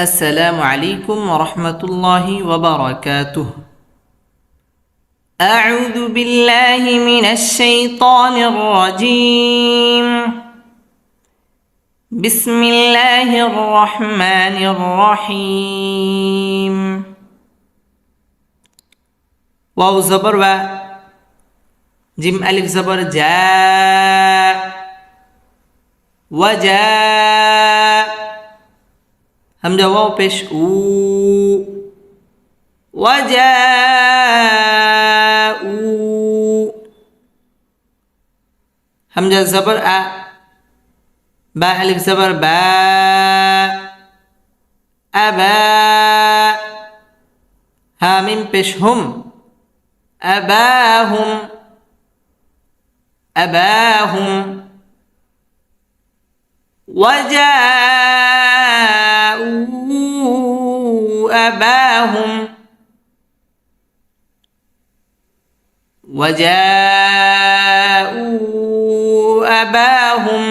السلام عليكم ورحمة الله وبركاته. أعوذ بالله من الشيطان الرجيم. بسم الله الرحمن الرحيم. واو زبر و جيم ألف زبر جاء. وجاء. هم جواب پیش. أو و جا أو هم همجة زبر أ. با ألف زبر با. أبا. هامين بش هم. أباهم. أباهم. وجاءوا أباهم وجاءوا أباهم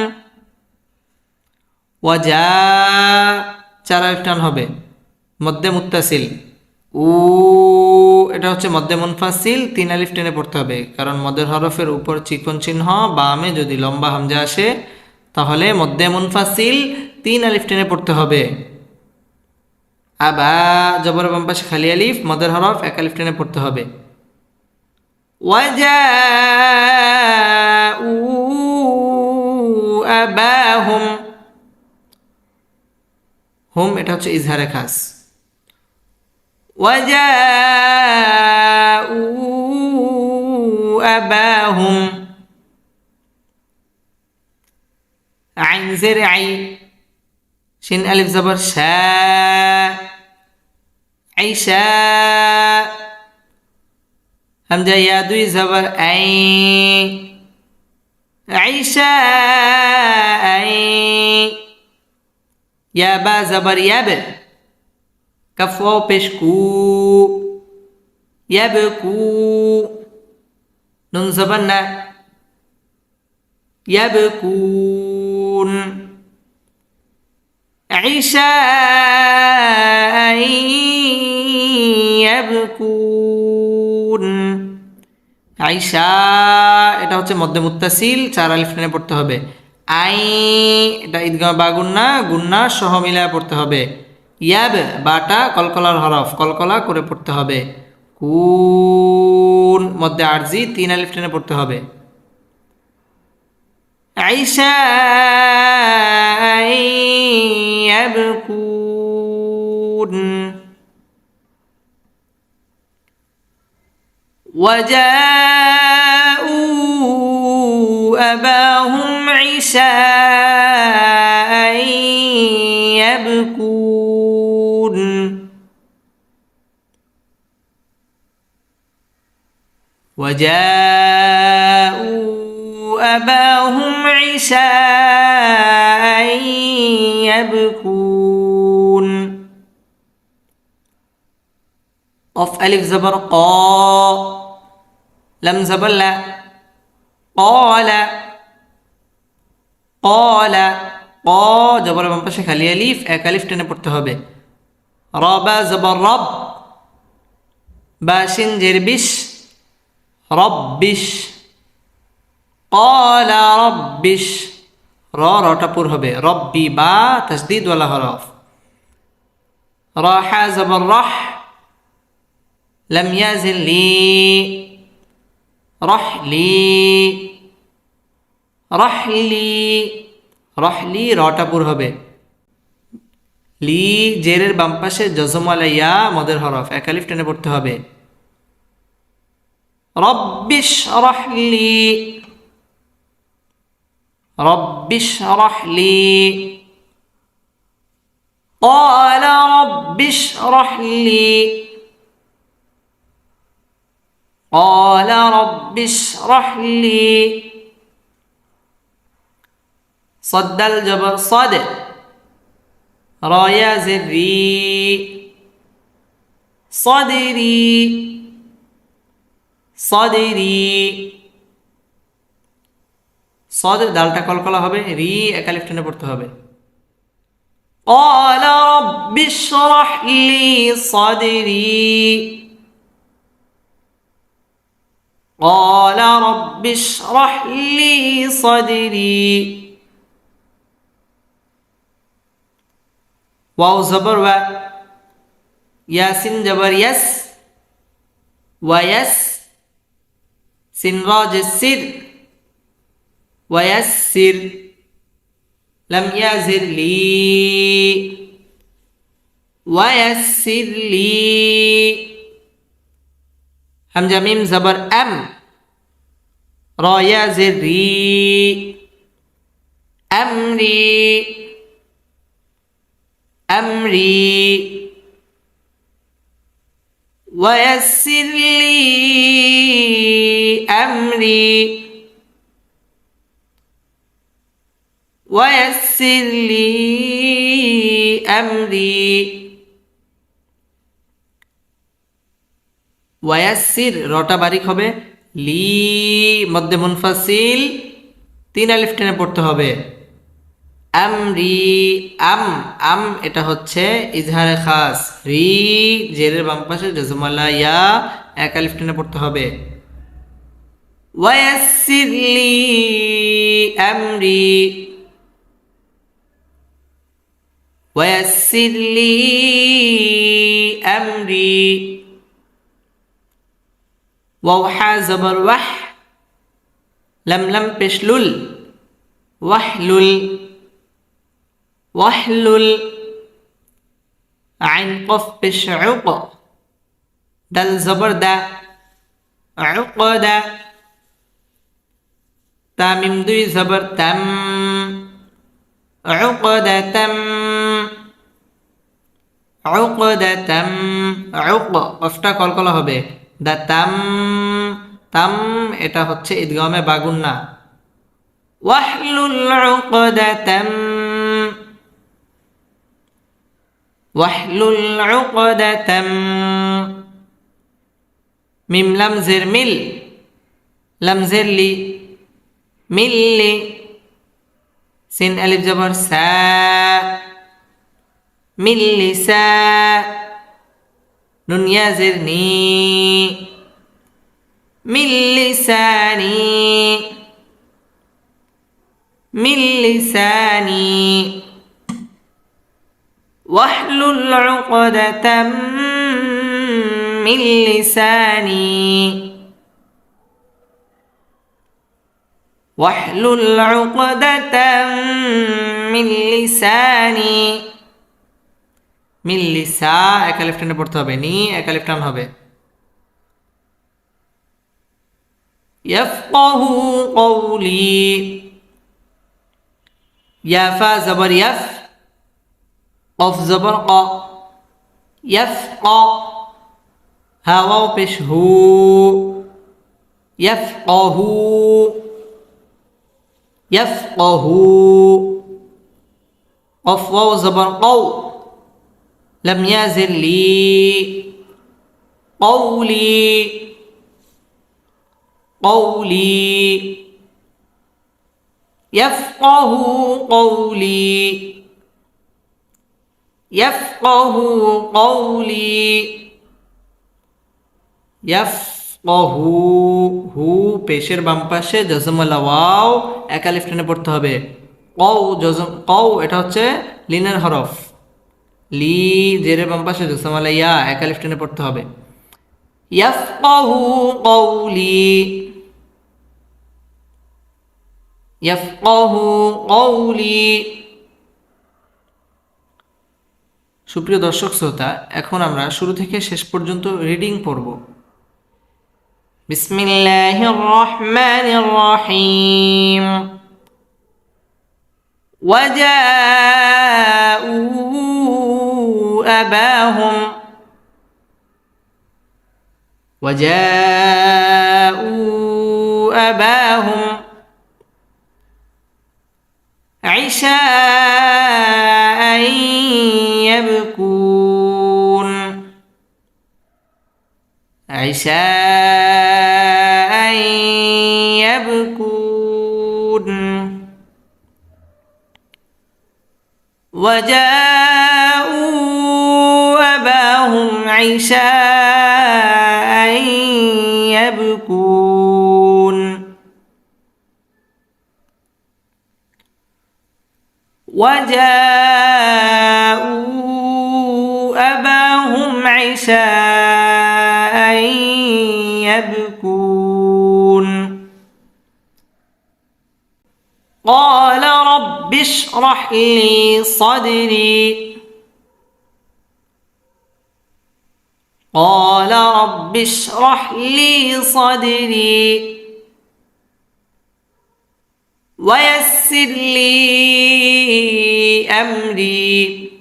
وجاء চার টান হবে মধ্যে মুত্তাসিল উ এটা হচ্ছে মধ্যে মুনফাসিল তিন আলিফ টেনে পড়তে হবে কারণ মদের হরফের উপর চিকন চিহ্ন বামে যদি লম্বা হামজা আসে তাহলে মধ্যে মুনফাসিল তিন আলিফ টেনে পড়তে হবে আবা, জবর বাম্পাস খালি আলিফ, মদের হরফ, এক আলিফ টেনে পড়তে হবে। ওয়াজা উ আবা হুম হুম এটা হচ্ছে ইজহারে খাস। ওয়াজা উ আবা হুম আইন জের আই شين ألف زبر؟ شاء. عيشاء هم يا دوي زبر أي. عيشاء أي. يا با زبر يب كفو بشكو. يبكو نون زبرنا يبكون عشاء يبكون আইসা এটা হচ্ছে মধ্যে মুত্তাসিল চার আলিফ টেনে পড়তে হবে আই এটা ঈদগাহ বা গুন্না গুন্না সহ মিলায় পড়তে হবে ইয়াব বাটা কলকলার হরফ কলকলা করে পড়তে হবে কুন মধ্যে আরজি তিন আলিফ টেনে পড়তে হবে عشاء يبكون. وجاءوا أباهم عشاء يبكون. وجاءوا أباهم عشاء يبكون قف ألف زبر قا لم زبر لا قال قال ক জবর বাম পাশে খালি আলিফ এক আলিফ টেনে পড়তে হবে রবা জবর রব বাসিন জেরবিশ রব্বিশ কলা রব্বিশ র রটা পুর হবে। রব্বি বা তসদিদ ওয়ালা হরফ। রাহা জবর রাহ লাম ইয়াজিল লি রহলি রহলি রহলি রটা পুর হবে। লি জেরের বামপাশে জজমালাইয়া মদের হরফ। একালিফ টেনে পড়তে হবে। রব্বিশ রহলি رب اشرح لي. قال رب اشرح لي. قال رب اشرح لي. صد الجبر صد. رايا زري. صدري. صدري. সদের দালটা কলকলা হবে রি একালিফ টেনে পড়তে হবে قال رب اشرح لي صدري قال رب اشرح لي صدري واو زبر و ياسين جبر يس ويس سين راج السر wayassir. Lam yazir li. Wayassir li. Hamzah mim zabar am. Ra yazir ri amri. Amri. Wayassir li. Amri. ويسر لي أمري ওয়াসির রটা বারিক হবে লি মধ্যে মুনফাসিল তিন আলিফ টেনে পড়তে হবে আমরি আম আম এটা হচ্ছে ইজহারে খাস রি জেরের বাম পাশে জজমাল্লা ইয়া এক আলিফ টেনে পড়তে হবে ওয়াসির লি আমরি ويسر لي أمري. ووحى زبر وح لم لم بشلل واحلل واحلل عين قف بشعق دل زبر دا عقد تاميم دوي زبر تم عقدة আউক দ্য তাম আউক অফটা কলকলা হবে। দ্য তাম তাম এটা হচ্ছে ঈদগামে বাগুন না। ওয়াহলুল উকদাতাম ওয়াহলুল উকদাতাম, মিম লামজের মিল লামজের লি মিল্লি সিন আলিফ জবর সা من لسا نون يزرني من لساني. من لساني. واحلل عقدة من لساني. واحلل عقدة من لساني. মিল্লিসা, একা লেফটেন্ডে পড়তে হবে। নি, একা লেফটান হবে। ইয়াফকাহু কওলি। ইয়াফা জবর ইয়াফ অফ জবর ক। ইয়াফ ক হাওয়াও পেশ হু। ইয়াফ অহু ইয়াফ অহু অফ জবর কৌ لم يزل لي قولي قولي يفقه قولي يفقه قولي يفقه হু পেশের বাম পাশে জজমলা ওয়াও একা টেনে পড়তে হবে কও জজম কও এটা হচ্ছে লিনের হরফ লি, জেরের বাম পাশে জুসামালা ইয়া একা লেফটেনে পড়তে হবে। ইয়াফকাহু কৌলি ইয়াফকাহু কৌলি সুপ্রিয় দর্শক, শ্রোতা, এখন আমরা শুরু থেকে শেষ পর্যন্ত রিডিং পড়ব। বিসমিল্লাহির রহমানির রহিম। ওয়াজাউ أباهم وجاءوا أباهم عشاء يبكون عشاء يبكون وجاءوا عشاء يبكون. وجاءوا أباهم عشاء يبكون. قال رب اشرح لي صدري. قال رب اشرح لي صدري ويسر لي أمري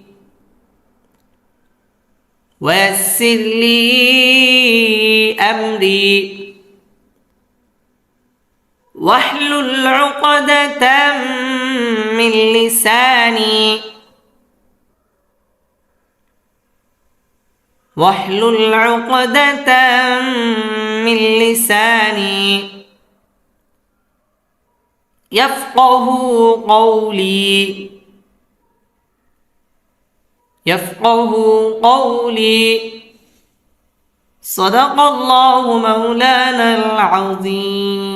ويسر لي أمري واحلل عقدة من لساني واحلل عقدة من لساني يفقه قولي. يفقه قولي. صدق الله مولانا العظيم.